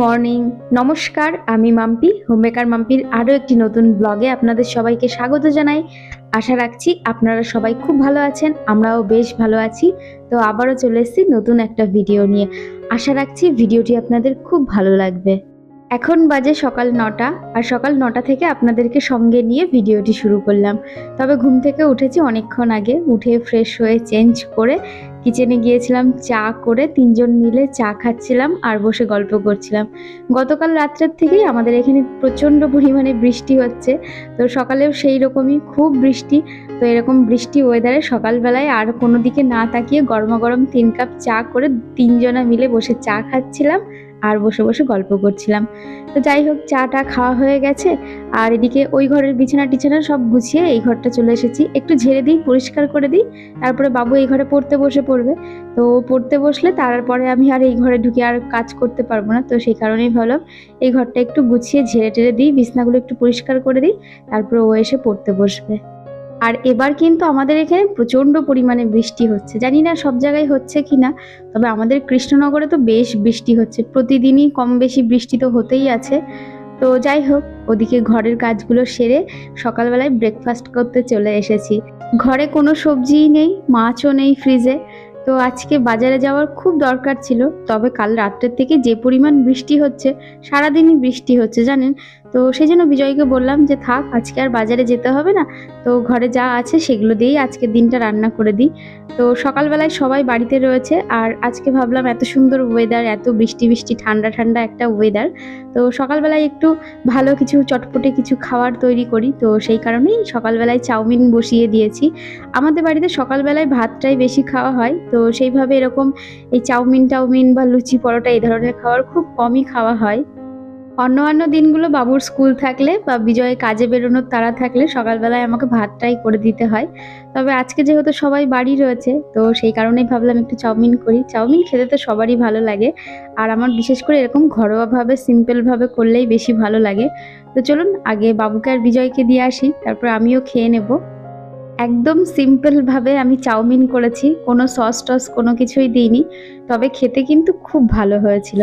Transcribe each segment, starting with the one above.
Morning নমস্কার, আমি Mampi, homemaker মাম্পির আরও একটি নতুন ব্লগে আপনাদের সবাইকে স্বাগত জানাই। আশা রাখছি আপনারা সবাই খুব ভালো আছেন, আমরাও বেশ ভালো আছি। তো আবারও চলে এসেছি নতুন একটা ভিডিও নিয়ে। আশা রাখছি ভিডিওটি আপনাদের খুব ভালো লাগবে। এখন বাজে সকাল নটা, আর সকাল নটা থেকে আপনাদেরকে সঙ্গে নিয়ে ভিডিওটি শুরু করলাম। তবে ঘুম থেকে উঠেছি অনেকক্ষণ আগে, উঠে ফ্রেশ হয়ে চেঞ্জ করে কিচেনে গিয়েছিলাম, চা করে তিনজন মিলে চা খাচ্ছিলাম আর বসে গল্প করছিলাম। গতকাল রাত্রের থেকেই আমাদের এখানে প্রচণ্ড পরিমাণে বৃষ্টি হচ্ছে। তো সকালেও সেই রকমই খুব বৃষ্টি। তো এরকম বৃষ্টি ওয়েদারে সকালবেলায় আর কোনো দিকে না তাকিয়ে গরমা গরম তিন কাপ চা করে তিনজনা মিলে বসে চা খাচ্ছিলাম। আর বসে বসে গল্প করছিলাম। তো যাই হোক, চাটা খাওয়া হয়ে গেছে। আর এদিকে ওই ঘরের বিছানা টিছানা সব গুছিয়ে এই ঘরটা চলে এসেছি। একটু ঝেড়ে দিই, পরিষ্কার করে দিই। তারপরে বাবু এই ঘরে পড়তে বসে পড়বে। তো পড়তে বসলে তারপরে আমি আর এই ঘরে ঢুকে আর কাজ করতে পারব না। তো সেই কারণেই ভাবলাম এই ঘরটা একটু গুছিয়ে ঝেড়ে টেড়ে দিই, বিছনাগুলো একটু পরিষ্কার করে দিই। তারপরে ও এসে পড়তে বসবে। আর এবার কিন্তু আমাদের এখানে প্রচণ্ড পরিমাণে বৃষ্টি হচ্ছে। জানি না সব জায়গায় হচ্ছে কি না তবে আমাদের কৃষ্ণনগরে তো বেশ বৃষ্টি হচ্ছে। প্রতিদিনই কম বেশি বৃষ্টি তো হতেই আছে। তো যাই হোক, ওদিকে ঘরের কাজগুলো সেরে সকালবেলায় ব্রেকফাস্ট করতে চলে এসেছি। ঘরে কোনো সবজিই নেই, মাছও নেই ফ্রিজে তো আজকে বাজারে যাওয়ার খুব দরকার ছিল, তবে কাল রাত্রের থেকে যে পরিমাণ বৃষ্টি হচ্ছে, সারাদিনই বৃষ্টি হচ্ছে, জানেন? তো সেই জন্য বিজয়কে বললাম যে থাক, আজকে আর বাজারে যেতে হবে না। তো ঘরে যা আছে সেগুলো দিয়েই আজকের দিনটা রান্না করে দিই। তো সকালবেলায় সবাই বাড়িতে রয়েছে আর আজকে ভাবলাম এত সুন্দর ওয়েদার এত বৃষ্টি বৃষ্টি, ঠান্ডা ঠান্ডা একটা ওয়েদার তো সকালবেলায় একটু ভালো কিছু চটপটে কিছু খাবার তৈরি করি। তো সেই কারণেই সকালবেলায় চাউমিন বসিয়ে দিয়েছি। আমাদের বাড়িতে সকালবেলায় ভাতটাই বেশি খাওয়া হয়। তো সেইভাবে এরকম এই চাউমিন, টাউমিন বা লুচি, পরোটা এই ধরনের খাবার খুব কমই খাওয়া হয়। অন্য অন্য দিনগুলো বাবুর স্কুল থাকলে বা বিজয় কাজে বেরোনোর তাড়া থাকলে সকালবেলায় আমাকে ভাতটাই করে দিতে হয়। তবে আজকে যেহেতু সবাই বাড়ি রয়েছে, তো সেই কারণেই ভাবলাম একটু চাউমিন করি। চাউমিন খেতে তো সবারই ভালো লাগে। আর আমার বিশেষ করে এরকম ঘরোয়াভাবে, সিম্পলভাবে করলেই বেশি ভালো লাগে। তো চলুন, আগে বাবুকে আর বিজয়কে দিয়ে আসি, তারপর আমিও খেয়ে নেব। একদম সিম্পলভাবে আমি চাউমিন করেছি। কোনো সস টস কোনো কিছুই দিইনি। তবে খেতে কিন্তু খুব ভালো হয়েছিল।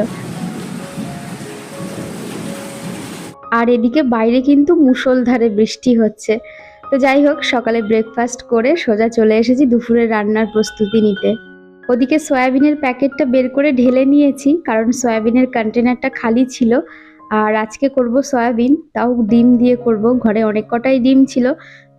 আর এদিকে বাইরে কিন্তু মুসলধারে বৃষ্টি হচ্ছে। তো যাই হোক, সকালে ব্রেকফাস্ট করে সোজা চলে এসেছি দুপুরে রান্নার প্রস্তুতি নিতে। ওদিকে সয়াবিনের প্যাকেটটা বের করে ঢেলে নিয়েছি, কারণ সয়াবিনের কন্টেনারটা খালি ছিল। আর আজকে করব সয়াবিন, তাও ডিম দিয়ে করব। ঘরে অনেক কটাই ডিম ছিল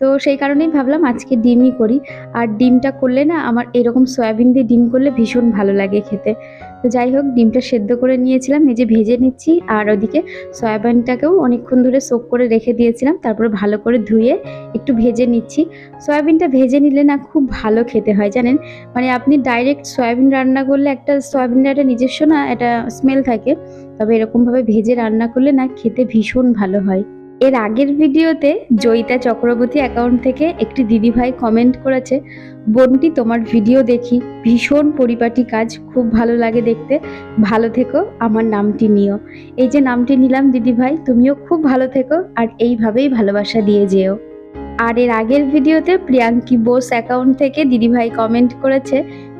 তো সেই কারণেই ভাবলাম আজকে ডিমই করি। আর ডিমটা করলে না আমার এরকম সয়াবিন দিয়ে ডিম করলে ভীষণ ভালো লাগে খেতে। তো যাই হোক, ডিমটা সেদ্ধ করে নিয়েছিলাম যে ভেজে নিচ্ছি। আর ওদিকে সয়াবিনটাকেও অনেকক্ষণ ধরে সোক করে রেখে দিয়েছিলাম, তারপরে ভালো করে ধুয়ে একটু ভেজে নিচ্ছি। সয়াবিনটা ভেজে নিলে না খুব ভালো খেতে হয়, জানেন? মানে আপনি ডাইরেক্ট সয়াবিন রান্না করলে একটা সয়াবিনের একটা নিজস্ব না একটা স্মেল থাকে, তবে এরকমভাবে ভেজে রান্না করলে না খেতে ভীষণ ভালো হয়। এর আগের ভিডিওতে জয়িতা চক্রবর্তী অ্যাকাউন্ট থেকে একটি দিদিভাই কমেন্ট করেছে, বোনটি, তোমার ভিডিও দেখি। ভীষণ পরিপাটি কাজ, খুব ভালো লাগে দেখতে। ভালো থেকো, আমার নামটি নিও। এই যে নামটি নিলাম দিদিভাই, তুমিও খুব ভালো থেকো, আর এইভাবেই ভালোবাসা দিয়ে যেও। আর এর আগের ভিডিওতে প্রিয়াঙ্কি বোস অ্যাকাউন্ট থেকে দিদিভাই কমেন্ট করেছে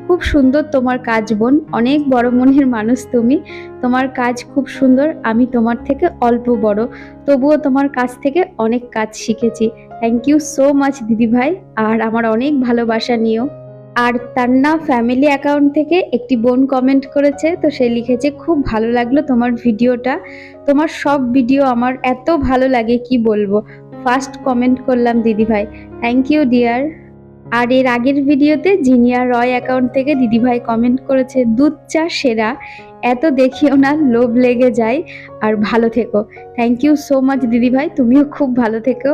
খুব সুন্দর তোমার কাজ, বোন। অনেক বড় মনের মানুষ তুমি। তোমার কাজ খুব সুন্দর, আমি তোমার থেকে অল্প বড়। তবুও তোমার কাছ থেকে অনেক কাজ শিখেছি। থ্যাংক ইউ সো মাচ দিদিভাই আর আমার অনেক ভালোবাসা নিও। আর তান্না ফ্যামিলি অ্যাকাউন্ট থেকে একটি বোন কমেন্ট করেছে, তো সে লিখেছে, খুব ভালো লাগল তোমার ভিডিওটা। তোমার সব ভিডিও আমার এত ভালো লাগে, কি বলব? ফার্স্ট কমেন্ট করলাম দিদিভাই থ্যাংক ইউ ডিয়ার আর এর আগের ভিডিওতে জিনিয়া রয় অ্যাকাউন্ট থেকে দিদিভাই কমেন্ট করেছে, দুধ চা সেরা, এত দেখিও না, লোভ লেগে যায়, আর ভালো থেকো। থ্যাংক ইউ সো মাচ দিদিভাই, তুমিও খুব ভালো থেকো।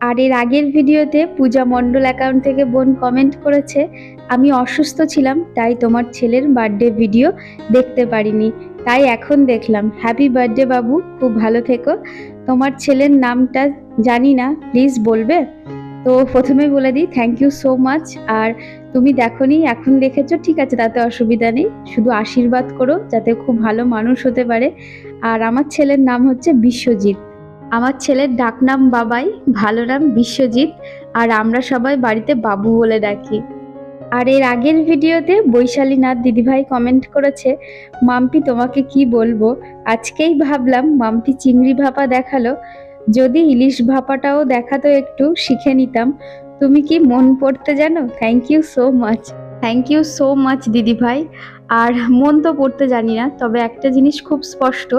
আর এর আগের ভিডিওতে পূজা মণ্ডল অ্যাকাউন্ট থেকে বোন কমেন্ট করেছে, আমি অসুস্থ ছিলাম, তাই তোমার ছেলের বার্থডে ভিডিও দেখতে পারিনি, তাই এখন দেখলাম। হ্যাপি বার্থডে বাবু, খুব ভালো থেকো। তোমার ছেলের নামটা জানি না প্লিজ বলবে? তো প্রথমে বলে দিই থ্যাংক ইউ সো মাচ আর তুমি দেখোনি, এখন দেখেছ, ঠিক আছে, তাতে অসুবিধা নেই। শুধু আশীর্বাদ করো, যাতে খুব ভালো মানুষ হতে পারে। আর আমার ছেলের নাম হচ্ছে বিশ্বজিৎ। আমার ছেলের ডাকনাম বাবাই, ভালো নাম বিশ্বজিৎ। আর আমরা সবাই বাড়িতে বাবু বলে ডাকি। আর এর আগের ভিডিওতে বৈশালী নাথ দিদিভাই কমেন্ট করেছে, মাম্পি, তোমাকে কি বলব? আজকেই ভাবলাম, মাম্পি চিংড়ি ভাপা দেখাল। যদি ইলিশ ভাপাটাও দেখাতো একটু, শিখে নিতাম। তুমি কি মন পড়তে জানো? Thank you so much thank you so much দিদিভাই আর মন তো পড়তে জানি না, তবে একটা জিনিস খুব স্পষ্ট,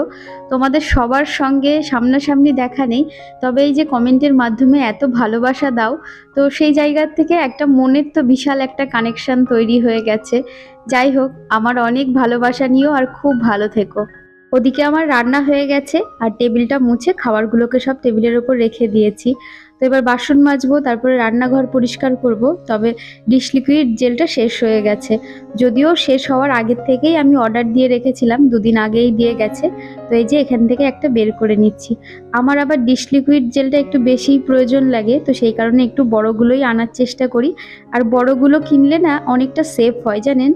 তোমাদের সবার সঙ্গে সামনাসামনি দেখা নেই, তবে এই যে কমেন্টের মাধ্যমে এত ভালোবাসা দাও, তো সেই জায়গার থেকে একটা মনের তো বিশাল একটা কানেকশন তৈরি হয়ে গেছে। যাই হোক, আমার অনেক ভালোবাসা নিও আর খুব ভালো থেকো। ওদিকে আমার রান্না হয়ে গেছে আর টেবিলটা মুছে খাবারগুলোকে সব টেবিলের ওপর রেখে দিয়েছি। তো এবার বাসন মাজবো, তারপরে রান্নাঘর পরিষ্কার করব। তবে ডিশ লিকুইড জেলটা শেষ হয়ে গেছে। যদিও শেষ হওয়ার আগের থেকেই আমি অর্ডার দিয়ে রেখেছিলাম, দুদিন আগেই দিয়ে গেছে। তো এই যে এখান থেকে একটা বের করে নিচ্ছি। আমার আবার ডিশ লিকুইড জেলটা একটু বেশিই প্রয়োজন লাগে, তো সেই কারণে একটু বড়গুলোই আনার চেষ্টা করি। আর বড়গুলো কিনলে না অনেকটা সেফ হয়, জানেন?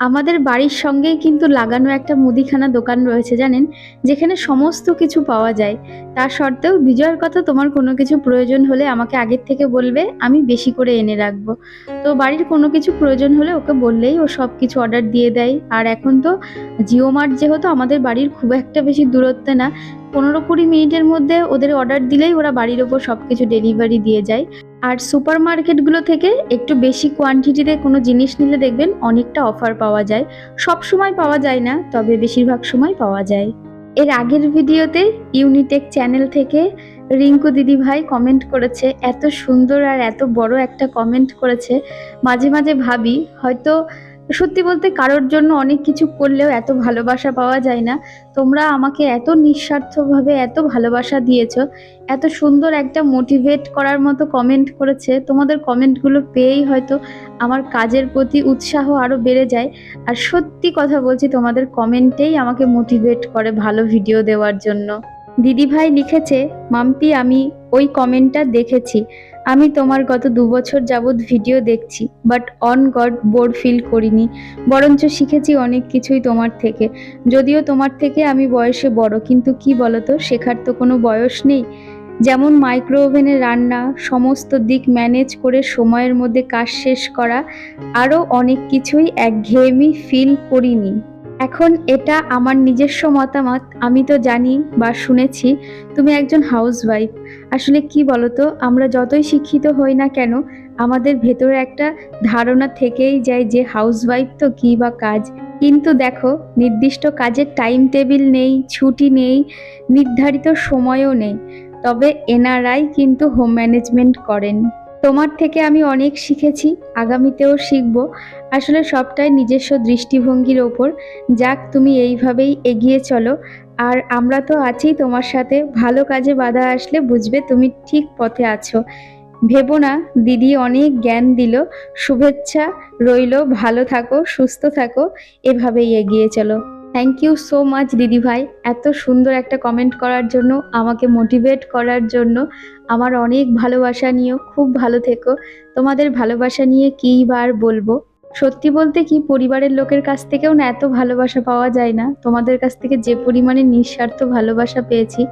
আমাদের বাড়ির সঙ্গেই কিন্তু লাগানো একটা মুদিখানা দোকান রয়েছে, জানেন? যেখানে সমস্ত কিছু পাওয়া যায়। তা সত্ত্বেও বিজয়ের কথা তোমার কোনো কিছু প্রয়োজন হলে আমাকে আগের থেকে বলবে, আমি বেশি করে এনে রাখব। তো বাড়ির কোনো কিছু প্রয়োজন হলে ওকে বললেই ও সব কিছু অর্ডার দিয়ে দেয়। আর এখন তো জিও মার্ট যেহেতু আমাদের বাড়ির খুব একটা বেশি দূরত্বে না, পনেরো কুড়ি মিনিটের মধ্যে ওদের অর্ডার দিলেই ওরা বাড়ির ওপর সব কিছু ডেলিভারি দিয়ে যায়। আর সুপার মার্কেটগুলো থেকে একটু বেশি কোয়ান্টিটিতে কোনো জিনিস নিলে দেখবেন অনেকটা অফার পাওয়া যায়। সব সময় পাওয়া যায় না, তবে বেশিরভাগ সময় পাওয়া যায়। এর আগের ভিডিওতে ইউনিটেক চ্যানেল থেকে রিঙ্কু দিদি ভাই কমেন্ট করেছে, এত সুন্দর আর এত বড় একটা কমেন্ট করেছে। মাঝে মাঝে ভাবি, হয়তো সত্যি বলতে কারোর জন্য অনেক কিছু করলেও এত ভালোবাসা পাওয়া যায় না। তোমরা আমাকে এত নিঃস্বার্থভাবে এত ভালোবাসা দিয়েছ, এত সুন্দর একটা মোটিভেট করার মতো কমেন্ট করেছে। তোমাদের কমেন্টগুলো পেয়েই হয়তো আমার কাজের প্রতি উৎসাহ আরও বেড়ে যায়। আর সত্যি কথা বলছি, তোমাদের কমেন্টেই আমাকে মোটিভেট করে ভালো ভিডিও দেওয়ার জন্য। দিদিভাই লিখেছে, মাম্পি, আমি ওই কমেন্টটা দেখেছি। আমি তোমার গত দু বছর যাবৎ ভিডিও দেখছি but on God bored feel করিনি। বরঞ্চ শিখেছি অনেক কিছুই তোমার থেকে। যদিও তোমার থেকে আমি বয়সে বড়, কিন্তু কি বলতো, শেখার তো কোনো বয়স নেই। যেমন মাইক্রো ওভেনে রান্না, সমস্ত দিক ম্যানেজ করে সময়ের মধ্যে কাজ শেষ করা, আরও অনেক কিছুই একঘেয়েমি ফিল করিনি। এখন এটা আমার নিজস্ব মতামত, আমি তো জানি বা শুনেছি, তুমি একজন হাউসওয়াইফ আসলে কি বলতো, আমরা যতই শিক্ষিত হই না কেন, আমাদের ভেতরে একটা ধারণা থেকেই যায় যে হাউসওয়াইফ তো কী বা কাজ। কিন্তু দেখো, নির্দিষ্ট কাজের টাইম টেবিল নেই, ছুটি নেই, নির্ধারিত সময়ও নেই। তবে এনারাই কিন্তু হোম ম্যানেজমেন্ট করেন। তোমার থেকে আমি অনেক শিখেছি, আগামীতেও শিখব। আসলে সবটাই নিজস্ব দৃষ্টিভঙ্গির ওপর। যাক, তুমি এইভাবেই এগিয়ে চলো। আর আমরা তো আছি তোমার সাথে। ভালো কাজে বাধা আসলে বুঝবে তুমি ঠিক পথে আছো। ভেবো না, দিদি অনেক জ্ঞান দিল। শুভেচ্ছা রইল। ভালো থাকো, সুস্থ থাকো। এভাবেই এগিয়ে চলো। থ্যাংক ইউ সো মাচ দিদি ভাই। এত সুন্দর একটা কমেন্ট করার জন্য, আমাকে মোটিভেট করার জন্য। আমার অনেক ভালোবাসা নিয়েও খুব ভালো থেকো। তোমাদের ভালোবাসা নিয়ে কী বার বলব? সত্যি বলতে কি, পরিবারের লোকের কাছ থেকেও না এত ভালোবাসা পাওয়া যায় না। তোমাদের কাছ থেকে যে পরিমাণে নিঃস্বার্থ ভালোবাসা পেয়েছি,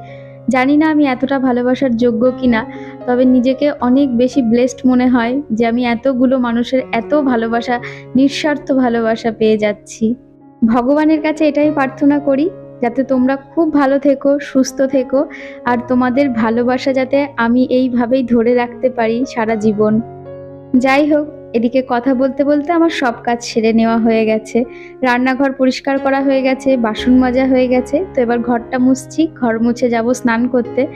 জানি না আমি এতটা ভালোবাসার যোগ্য কিনা, তবে নিজেকে অনেক বেশি ব্লেসড মনে হয় যে আমি এতগুলো মানুষের এত ভালোবাসা, নিঃস্বার্থ ভালোবাসা পেয়ে যাচ্ছি। ভগবানের কাছে এটাই প্রার্থনা করি যাতে তোমরা খুব ভালো থেকো, সুস্থ থেকো, আর তোমাদের ভালোবাসা যাতে আমি এইভাবেই ধরে রাখতে পারি সারা জীবন। যাই হোক এদিকে কথা বলতে বলতে আমার সব কাজ সেরে নেওয়া হয়ে গেছে। রান্নাঘর পরিষ্কার করা হয়ে গেছে, বাসন মাজা হয়ে গেছে। তো এবার ঘরটা মুছছি, ঘর মুছে যাব স্নান করতে।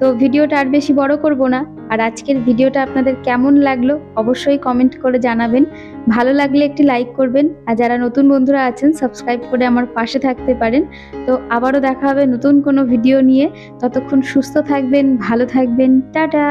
তো ভিডিওটা আর বেশি বড় করব না। আর আজকের ভিডিওটা আপনাদের কেমন লাগল অবশ্যই কমেন্ট করে জানাবেন। ভালো লাগলে একটি লাইক করবেন। আর যারা নতুন বন্ধুরা আছেন সাবস্ক্রাইব করে আমার পাশে থাকতে পারেন। তো আবারও দেখা হবে নতুন কোনো ভিডিও নিয়ে। ততক্ষণ সুস্থ থাকবেন, ভালো থাকবেন। টাটা!